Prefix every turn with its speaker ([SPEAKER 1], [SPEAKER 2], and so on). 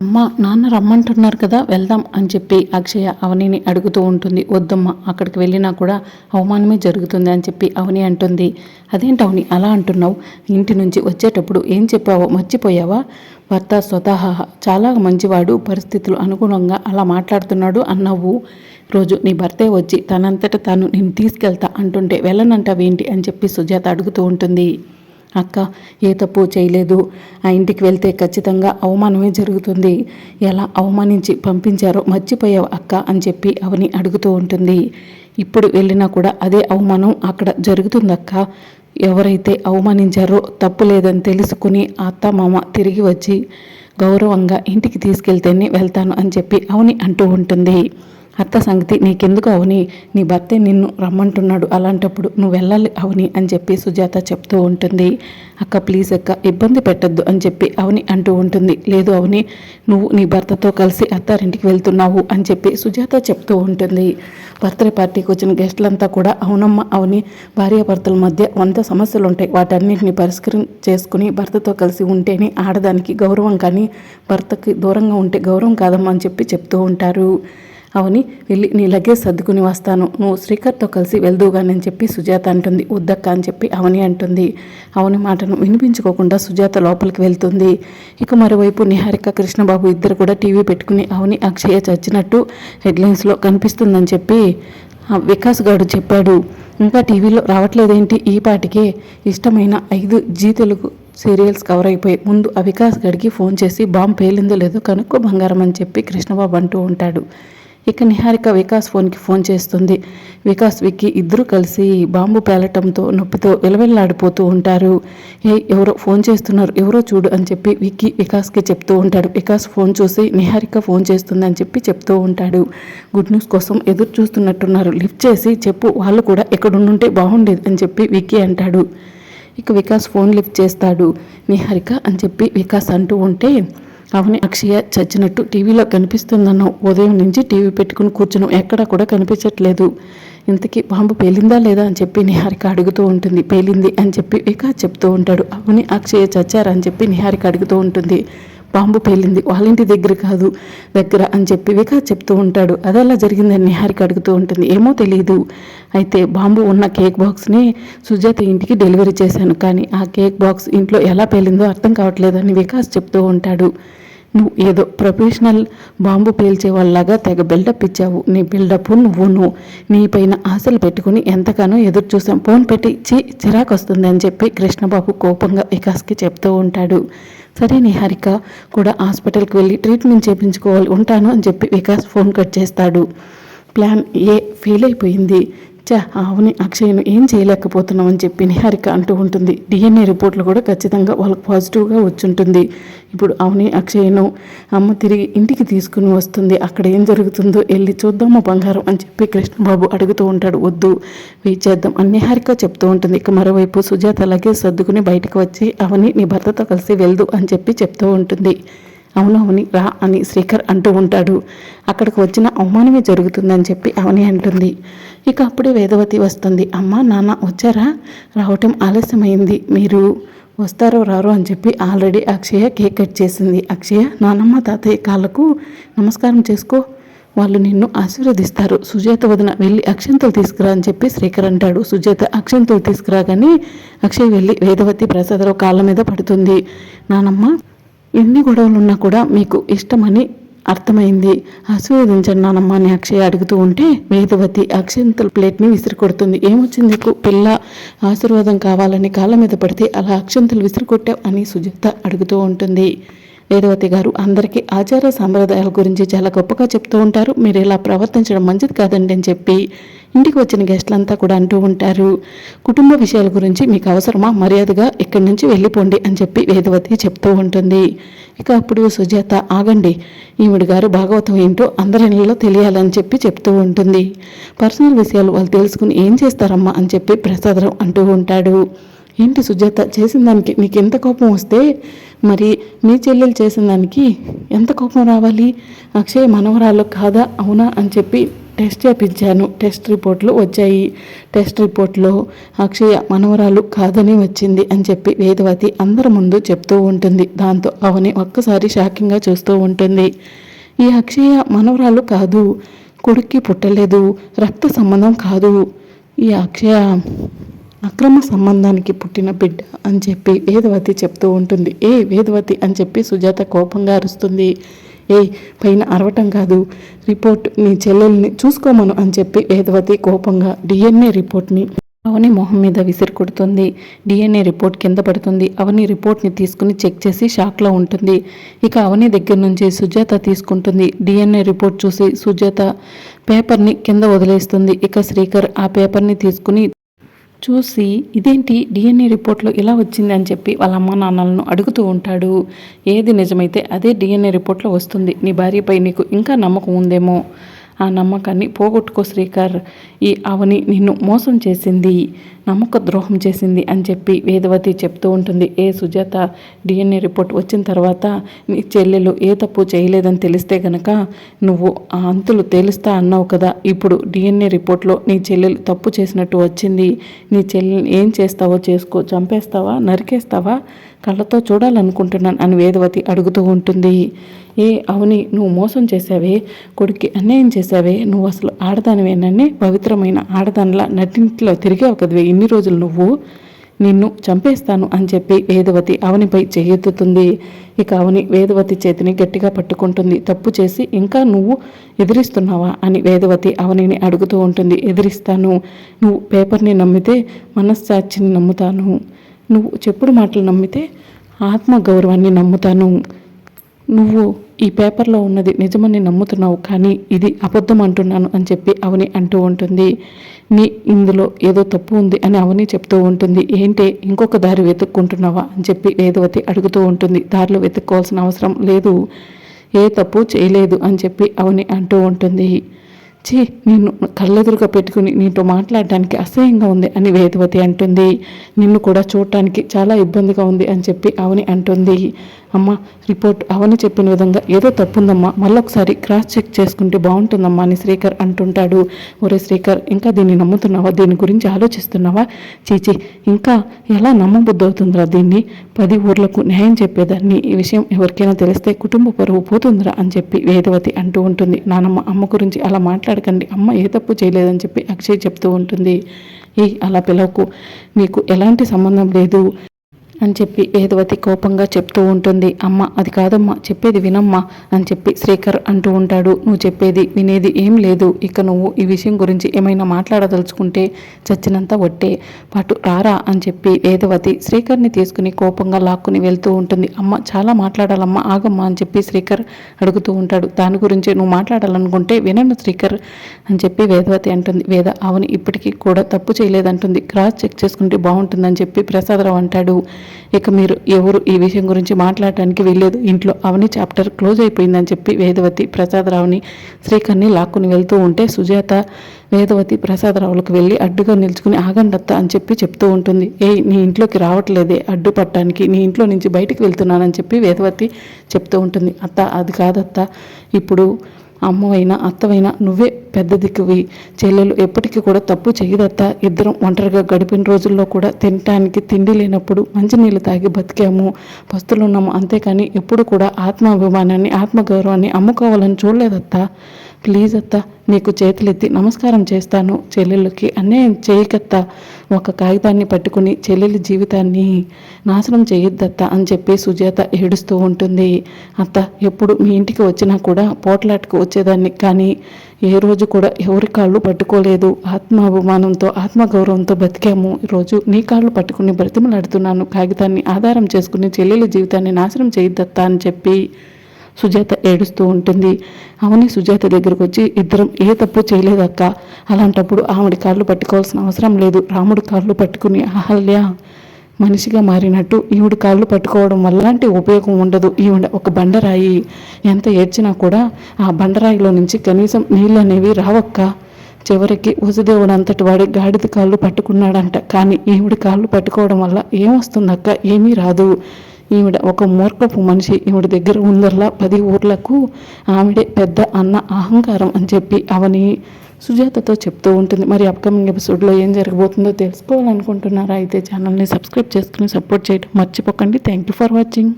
[SPEAKER 1] అమ్మ నాన్న రమ్మంటున్నారు కదా వెళ్దాం అని చెప్పి అక్షయ అవనిని అడుగుతూ ఉంటుంది. వద్దమ్మ అక్కడికి వెళ్ళినా కూడా అవమానమే జరుగుతుంది అని చెప్పి అవని అంటుంది. అదేంటి అవని అలా అంటున్నావు? ఇంటి నుంచి వచ్చేటప్పుడు ఏం చెప్పావో మర్చిపోయావా? భర్త స్వతహా చాలా మంచివాడు పరిస్థితులు అనుగుణంగా అలా మాట్లాడుతున్నాడు అన్నావు. రోజు నీ భర్తే వచ్చి తనంతట తాను నేను తీసుకెళ్తా అంటుంటే వెళ్ళనంటావేంటి? అని చెప్పి సుజాత అడుగుతూ ఉంటుంది. అక్క ఏ తప్పు చేయలేదు. ఆ ఇంటికి వెళ్తే ఖచ్చితంగా అవమానమే జరుగుతుంది. ఎలా అవమానించి పంపించారో మర్చిపోయావు అక్క అని చెప్పి అవని అడుగుతూ ఉంటుంది. ఇప్పుడు వెళ్ళినా కూడా అదే అవమానం అక్కడ జరుగుతుందక్క ఎవరైతే అవమానించారో తప్పు లేదని తెలుసుకుని అత్త మామ తిరిగి వచ్చి గౌరవంగా ఇంటికి తీసుకెళ్తేనే వెళ్తాను అని చెప్పి అవని అంటూ ఉంటుంది. అత్త సంగతి నీకెందుకు అవని? నీ భర్తే నిన్ను రమ్మంటున్నాడు. అలాంటప్పుడు నువ్వు వెళ్ళాలి అవని అని చెప్పి సుజాత చెప్తూ ఉంటుంది. అక్క ప్లీజ్ అక్క ఇబ్బంది పెట్టద్దు అని చెప్పి అవని అంటూ ఉంటుంది. లేదు అవని నువ్వు నీ భర్తతో కలిసి అత్తారింటికి వెళ్తున్నావు అని చెప్పి సుజాత చెప్తూ ఉంటుంది. బర్త్డే పార్టీకి వచ్చిన గెస్టులంతా కూడా అవునమ్మ అవని భార్యాభర్తల మధ్య వంద సమస్యలు ఉంటాయి వాటన్నింటిని పరిష్కరం చేసుకుని భర్తతో కలిసి ఉంటేనే ఆడదానికి గౌరవం కానీ భర్తకి దూరంగా ఉంటే గౌరవం కాదమ్మా అని చెప్పి చెప్తూ ఉంటారు. అవని వెళ్ళి నీ లగేజ్ సర్దుకుని వస్తాను. నువ్వు శ్రీకర్తో కలిసి వెళ్దువుగానని చెప్పి సుజాత అంటుంది. వద్దక్క అని చెప్పి అవని అంటుంది. అవని మాటను వినిపించుకోకుండా సుజాత లోపలికి వెళ్తుంది. ఇక మరోవైపు నిహారిక కృష్ణబాబు ఇద్దరు కూడా టీవీ పెట్టుకుని అవని అక్షయ చచ్చినట్టు హెడ్లైన్స్లో కనిపిస్తుందని చెప్పి వికాస్ గారు చెప్పాడు. ఇంకా టీవీలో రావట్లేదేంటి? ఈ పాటికే ఇష్టమైన ఐదు జీ తెలుగు సీరియల్స్ కవర్ అయిపోయి ముందు ఆ గడికి ఫోన్ చేసి బాంబు పేలిందో లేదో కనుక్కో బంగారం అని చెప్పి కృష్ణబాబు అంటూ ఉంటాడు. ఇక నిహారిక వికాస్ ఫోన్కి ఫోన్ చేస్తుంది. వికాస్ విక్కీ ఇద్దరూ కలిసి బాంబు పేలటంతో నొప్పితో వెలవెల్లాడిపోతూ ఉంటారు. ఏ ఎవరో ఫోన్ చేస్తున్నారు ఎవరో చూడు అని చెప్పి విక్కీ వికాస్కి చెప్తూ ఉంటాడు. వికాస్ ఫోన్ చూసి నిహారిక ఫోన్ చేస్తుంది అని చెప్పి చెప్తూ ఉంటాడు. గుడ్ న్యూస్ కోసం ఎదురు చూస్తున్నట్టున్నారు. లిఫ్ట్ చేసి చెప్పు వాళ్ళు కూడా ఎక్కడుండుంటే బాగుండేది అని చెప్పి విక్కీ అంటాడు. ఇక వికాస్ ఫోన్ లిఫ్ట్ చేస్తాడు. నిహారిక అని చెప్పి వికాస్ అంటూ ఉంటే అవని అక్షయ చచ్చినట్టు టీవీలో కనిపిస్తుందన్నావు ఉదయం నుంచి టీవీ పెట్టుకుని కూర్చున్నాం ఎక్కడా కూడా కనిపించట్లేదు. ఇంతకీ బాంబు పేలిందా లేదా అని చెప్పి నిహారిక అడుగుతూ ఉంటుంది. పేలింది అని చెప్పి వికాస్ చెప్తూ ఉంటాడు. అవని అక్షయ చచ్చారని అని చెప్పి నిహారిక అడుగుతూ ఉంటుంది. బాంబు పేలింది. వాళ్ళ ఇంటి దగ్గర కాదు దగ్గర అని చెప్పి వికాస్ చెప్తూ ఉంటాడు. అది అలా జరిగిందని నిహారిక అడుగుతూ ఉంటుంది. ఏమో తెలియదు అయితే బాంబు ఉన్న కేక్ బాక్స్ని సుజాత ఇంటికి డెలివరీ చేశాను. కానీ ఆ కేక్ బాక్స్ ఇంట్లో ఎలా పేలిందో అర్థం కావట్లేదని వికాస్ చెప్తూ ఉంటాడు. నువ్వు ఏదో ప్రొఫెషనల్ బాంబు పేల్చే వాళ్ళలాగా తెగ బిల్డప్ ఇచ్చావు. నీ బిల్డప్ నువ్వును. నీ పైన ఆశలు పెట్టుకుని ఎంతగానో ఎదురు చూసాం ఫోన్ పెట్టి చి చిరాకు వస్తుంది అని చెప్పి కృష్ణబాబు కోపంగా వికాస్కి చెప్తూ ఉంటాడు. సరే నిహారిక కూడా హాస్పిటల్కి వెళ్ళి ట్రీట్మెంట్ చేయించుకోవాలి ఉంటాను అని చెప్పి వికాస్ ఫోన్ కట్ చేస్తాడు. ప్లాన్ ఏ ఫెయిల్ అయిపోయింది. చా అవుని అక్షయ్ను ఏం చేయలేకపోతున్నాం అని చెప్పి నిహారిక అంటూ ఉంటుంది. డిఎన్ఏ రిపోర్ట్లు కూడా ఖచ్చితంగా వాళ్ళకి పాజిటివ్గా వచ్చుంటుంది. ఇప్పుడు అవుని అక్షయ్ను అమ్మ తిరిగి ఇంటికి తీసుకుని వస్తుంది. అక్కడ ఏం జరుగుతుందో వెళ్ళి చూద్దామా బంగారం అని చెప్పి కృష్ణబాబు అడుగుతూ ఉంటాడు. వద్దు వెయిట్ చేద్దాం అని నిహారిక చెప్తూ ఉంటుంది. ఇక మరోవైపు సుజాత అలాగే సర్దుకుని బయటకు వచ్చి అవని నీ భర్తతో కలిసి వెళ్దు అని చెప్పి చెప్తూ ఉంటుంది. అవును అవని రా అని శ్రీకర్ అంటూ ఉంటాడు. అక్కడికి వచ్చిన అవమానమే జరుగుతుందని చెప్పి అవని అంటుంది. ఇక అప్పుడే వేదవతి వస్తుంది. అమ్మ నాన్న వచ్చారా? రావటం ఆలస్యమైంది. మీరు వస్తారో రారో అని చెప్పి ఆల్రెడీ అక్షయ కేక్ కట్ చేసింది. అక్షయ నానమ్మ తాతయ్య కాళ్ళకు నమస్కారం చేసుకో. వాళ్ళు నిన్ను ఆశీర్వదిస్తారు. సుజాత వదిన వెళ్ళి అక్షంతలు తీసుకురా అని చెప్పి శ్రీకర్ అంటాడు. సుజాత అక్షంతలు తీసుకురాగానే అక్షయ్ వెళ్ళి వేదవతి ప్రసాదరావు కాళ్ళ మీద పడుతుంది. నానమ్మ ఎన్ని గొడవలు ఉన్నా కూడా మీకు ఇష్టమని అర్థమైంది. ఆశీర్వదించండి నానమ్మ అని అక్షయ అడుగుతూ ఉంటే వేదవతి అక్షంతల ప్లేట్ని విసిరి కొడుతుంది ఏమొచ్చింది నీకు? పిల్ల ఆశీర్వాదం కావాలని కాళ్ళ మీద పడితే అలా అక్షంతలు విసిరి కొట్టావు అని సుజాత అడుగుతూ ఉంటుంది. వేదవతి గారు అందరికీ ఆచార సాంప్రదాయాల గురించి చాలా గొప్పగా చెప్తూ ఉంటారు. మీరు ఇలా ప్రవర్తించడం మంచిది కాదండి అని చెప్పి ఇంటికి వచ్చిన గెస్ట్లంతా కూడా అంటూ ఉంటారు కుటుంబ విషయాల గురించి మీకు అవసరమా? మర్యాదగా ఇక్కడి నుంచి వెళ్ళిపోండి అని చెప్పి వేదవతి చెప్తూ ఉంటుంది. ఇక అప్పుడు సుజాత ఆగండి ఈవిడి గారు భాగవతం ఏంటో అందరిలో తెలియాలని చెప్పి చెప్తూ ఉంటుంది. పర్సనల్ విషయాలు వాళ్ళు తెలుసుకుని ఏం చేస్తారమ్మా? అని చెప్పి ప్రసాదరావు అంటూ ఉంటాడు. ఏంటి సుజాత చేసిన దానికి నీకు ఎంత కోపం వస్తే మరి మీ చెల్లెలు చేసిన దానికి ఎంత కోపం రావాలి? అక్షయ్ మనవరాలు కాదా? అవునా? అని చెప్పి టెస్ట్ చేపించాను. టెస్ట్ రిపోర్ట్లు వచ్చాయి. టెస్ట్ రిపోర్ట్లో అక్షయ మనవరాలు కాదని వచ్చింది అని చెప్పి వేదవతి అందరి ముందు చెప్తూ ఉంటుంది. దాంతో అవని ఒక్కసారి షాకింగ్గా చూస్తూ ఉంటుంది. ఈ అక్షయ మనవరాలు కాదు. కొడుక్కి పుట్టలేదు. రక్త సంబంధం కాదు. ఈ అక్షయ అక్రమ సంబంధానికి పుట్టిన బిడ్డ అని చెప్పి వేదవతి చెప్తూ ఉంటుంది. ఏ వేదవతి అని చెప్పి సుజాత కోపంగా అరుస్తుంది. ఏ పైన అరవటం కాదు. రిపోర్ట్ నీ చెల్లెల్ని చూసుకోమను అని చెప్పి వేదవతి కోపంగా డిఎన్ఏ రిపోర్ట్ని అవని మొహం మీద విసిరి కొడుతుంది. డిఎన్ఏ రిపోర్ట్ కింద పడుతుంది. అవని రిపోర్ట్ని తీసుకుని చెక్ చేసి షాక్లో ఉంటుంది. ఇక అవని దగ్గర నుంచి సుజాత తీసుకుంటుంది. డిఎన్ఏ రిపోర్ట్ చూసి సుజాత పేపర్ని కింద వదిలేస్తుంది. ఇక శ్రీకర్ ఆ పేపర్ని తీసుకుని చూసి ఇదేంటి డిఎన్ఏ రిపోర్ట్లో ఇలా వచ్చింది అని చెప్పి వాళ్ళ అమ్మ నాన్నలను అడుగుతూ ఉంటాడు. ఏది నిజమైతే అదే డిఎన్ఏ రిపోర్ట్లో వస్తుంది. నీ భార్యపై నీకు ఇంకా నమ్మకం ఉందేమో? ఆ నమ్మకాన్ని పోగొట్టుకో శ్రీకర్. ఈ అవని నిన్ను మోసం చేసింది నమ్మక ద్రోహం చేసింది అని చెప్పి వేదవతి చెప్తూ ఉంటుంది. ఏ సుజాత డిఎన్ఏ రిపోర్ట్ వచ్చిన తర్వాత నీ చెల్లెలు ఏ తప్పు చేయలేదని తెలిస్తే గనక నువ్వు ఆ అంతులు తేలుస్తా అన్నావు కదా. ఇప్పుడు డిఎన్ఏ రిపోర్ట్లో నీ చెల్లెలు తప్పు చేసినట్టు వచ్చింది. నీ చెల్లెల్ని ఏం చేస్తావో చేసుకో చంపేస్తావా నరికేస్తావా? కళ్ళతో చూడాలనుకుంటున్నాను అని వేదవతి అడుగుతూ ఉంటుంది. ఏ అవని నువ్వు మోసం చేసావే కొడుక్కి అన్యాయం చేసావే నువ్వు అసలు ఆడదానివేనని పవిత్రమైన ఆడదానిలా నటింట్లో తిరిగావు కదివే? ఇన్ని రోజులు నువ్వు నిన్ను చంపేస్తాను అని చెప్పి వేదవతి అవనిపై చేయెత్తుతుంది ఇక అవని వేదవతి చేతిని గట్టిగా పట్టుకుంటుంది. తప్పు చేసి ఇంకా నువ్వు ఎదిరిస్తున్నావా అని వేదవతి అవనిని అడుగుతూ ఉంటుంది. ఎదిరిస్తాను. నువ్వు పేపర్ని నమ్మితే మనస్సాక్షిని నమ్ముతాను. నువ్వు చెప్పుడు మాటలు నమ్మితే ఆత్మగౌరవాన్ని నమ్ముతాను. నువ్వు ఈ పేపర్లో ఉన్నది నిజమని నమ్ముతున్నావు కానీ ఇది అబద్ధం అంటున్నాను అని చెప్పి అవని అంటూ ఉంటుంది. నీ ఇందులో ఏదో తప్పు ఉంది అని అవని చెప్తూ ఉంటుంది. ఏంటే ఇంకొక దారి వెతుక్కుంటున్నావా అని చెప్పి వేదవతి అడుగుతూ ఉంటుంది. దారిలో వెతుక్కోవాల్సిన అవసరం లేదు. ఏ తప్పు చేయలేదు అని చెప్పి అవని అంటూ ఉంటుంది. చే నిన్ను కళ్ళెదురుగా పెట్టుకుని నీతో మాట్లాడడానికి అసహ్యంగా ఉంది అని వేదవతి అంటుంది. నిన్ను కూడా చూడటానికి చాలా ఇబ్బందిగా ఉంది అని చెప్పి అవని అంటుంది. అమ్మ రిపోర్ట్ అవని చెప్పిన విధంగా ఏదో తప్పుందమ్మా మళ్ళొకసారి క్రాస్ చెక్ చేసుకుంటే బాగుంటుందమ్మా అని శ్రీకర్ అంటుంటాడు. ఒరే శ్రీకర్ ఇంకా దీన్ని నమ్ముతున్నావా? దీని గురించి ఆలోచిస్తున్నావా? చీచి ఇంకా ఎలా నమ్మబుద్ధి అవుతుందిరా దీన్ని? పది ఊర్లకు న్యాయం చెప్పేదాన్ని ఈ విషయం ఎవరికైనా తెలిస్తే కుటుంబ పరువు పోతుందిరా అని చెప్పి వేదవతి అంటూ ఉంటుంది. నానమ్మ అమ్మ గురించి అలా మాట్లాడకండి. అమ్మ ఏ తప్పు చేయలేదని చెప్పి అక్షయ్ చెప్తూ ఉంటుంది. ఏ అలా పిలవకు. మీకు ఎలాంటి సంబంధం లేదు. అని చెప్పి వేదవతి కోపంగా చెప్తూ ఉంటుంది. అమ్మ అది కాదమ్మా చెప్పేది వినమ్మా అని చెప్పి శ్రీకర్ అంటూ ఉంటాడు. నువ్వు చెప్పేది వినేది ఏం లేదు. ఇక నువ్వు ఈ విషయం గురించి ఏమైనా మాట్లాడదలుచుకుంటే చచ్చినంత ఒట్టే. పాటు రారా అని చెప్పి వేదవతి శ్రీకర్ని తీసుకుని కోపంగా లాక్కుని వెళ్తూ ఉంటుంది. అమ్మ చాలా మాట్లాడాలమ్మా ఆగమ్మా అని చెప్పి శ్రీకర్ అడుగుతూ ఉంటాడు. దాని గురించి నువ్వు మాట్లాడాలనుకుంటే వినను శ్రీకర్ అని చెప్పి వేదవతి అంటుంది. వేద అవును ఇప్పటికీ కూడా తప్పు చేయలేదంటుంది. క్రాస్ చెక్ చేసుకుంటే బాగుంటుందని చెప్పి ప్రసాదరావు అంటాడు. ఇక మీరు ఎవరు ఈ విషయం గురించి మాట్లాడటానికి వెళ్ళలేదు ఇంట్లో అవని చాప్టర్ క్లోజ్ అయిపోయిందని చెప్పి వేదవతి ప్రసాదరావుని శ్రీకర్ని లాక్కుని వెళ్తూ ఉంటే సుజాత వేదవతి ప్రసాదరావులకు వెళ్ళి అడ్డుగా నిల్చుకుని ఆగండత్త అని చెప్పి చెప్తూ ఉంటుంది. ఏ నీ ఇంట్లోకి రావట్లేదే అడ్డు పట్టడానికి. నీ ఇంట్లో నుంచి బయటికి వెళ్తున్నానని చెప్పి వేదవతి చెప్తూ ఉంటుంది. అత్త అది కాదత్త. ఇప్పుడు అమ్మవైనా అత్తవైనా నువ్వే పెద్ద దిక్కువి చెల్లెలు ఎప్పటికీ కూడా తప్పు చేయదత్త. ఇద్దరం ఒంటరిగా గడిపిన రోజుల్లో కూడా తినటానికి తిండి లేనప్పుడు మంచినీళ్ళు తాగి బతికాము. పస్తులున్నాము అంతేకాని ఎప్పుడు కూడా ఆత్మాభిమానాన్ని ఆత్మగౌరవాన్ని అమ్ముకోవాలని చూడలేదత్తా. ప్లీజ్ అత్త నీకు చేతులెత్తి నమస్కారం చేస్తాను. చెల్లెళ్ళకి అన్యాయం చేయకత్తా. ఒక కాగితాన్ని పట్టుకుని చెల్లెలి జీవితాన్ని నాశనం చేయొద్దత్త అని చెప్పి సుజాత ఏడుస్తూ ఉంటుంది. అత్త ఎప్పుడు మీ ఇంటికి వచ్చినా కూడా పోట్లాటకు వచ్చేదాన్ని కానీ ఏ రోజు కూడా ఎవరి కాళ్ళు పట్టుకోలేదు. ఆత్మాభిమానంతో ఆత్మగౌరవంతో బతికాము. ఈరోజు నీ కాళ్ళు పట్టుకుని బ్రతిమలాడుతున్నాను. కాగితాన్ని ఆధారం చేసుకుని చెల్లెలి జీవితాన్ని నాశనం చేయొద్దత్తా అని చెప్పి సుజాత ఏడుస్తూ ఉంటుంది. అవని సుజాత దగ్గరకు వచ్చి ఇద్దరం ఏ తప్పు చేయలేదక్క. అలాంటప్పుడు ఆవిడ కాళ్ళు పట్టుకోవాల్సిన అవసరం లేదు. రాముడు కాళ్ళు పట్టుకుని అహల్య! మనిషిగా మారినట్టు ఈవిడ కాళ్ళు పట్టుకోవడం వల్ల ఉపయోగం ఉండదు. ఈవిడ ఒక బండరాయి. ఎంత ఏడ్చినా కూడా ఆ బండరాయిలో నుంచి కనీసం నీళ్ళు అనేవి రావక్క. చివరికి వసుదేవుడు అంతటి వాడి గాడిద కాళ్ళు పట్టుకున్నాడంట. కానీ ఈవిడ కాళ్ళు పట్టుకోవడం వల్ల ఏమొస్తుందక్క? ఏమీ రాదు. ఈవిడ ఒక మూర్ఖపు మనిషి. ఈవిడ దగ్గర ఉందర్లా పది ఊర్లకు ఆవిడే పెద్ద అన్న అహంకారం అని చెప్పి అవని సుజాతతో చెప్తూ ఉంటుంది. మరి అప్కమింగ్ ఎపిసోడ్లో ఏం జరగబోతుందో తెలుసుకోవాలనుకుంటున్నారా? అయితే ఛానల్ని సబ్స్క్రైబ్ చేసుకుని సపోర్ట్ చేయడం మర్చిపోకండి. Thank you for watching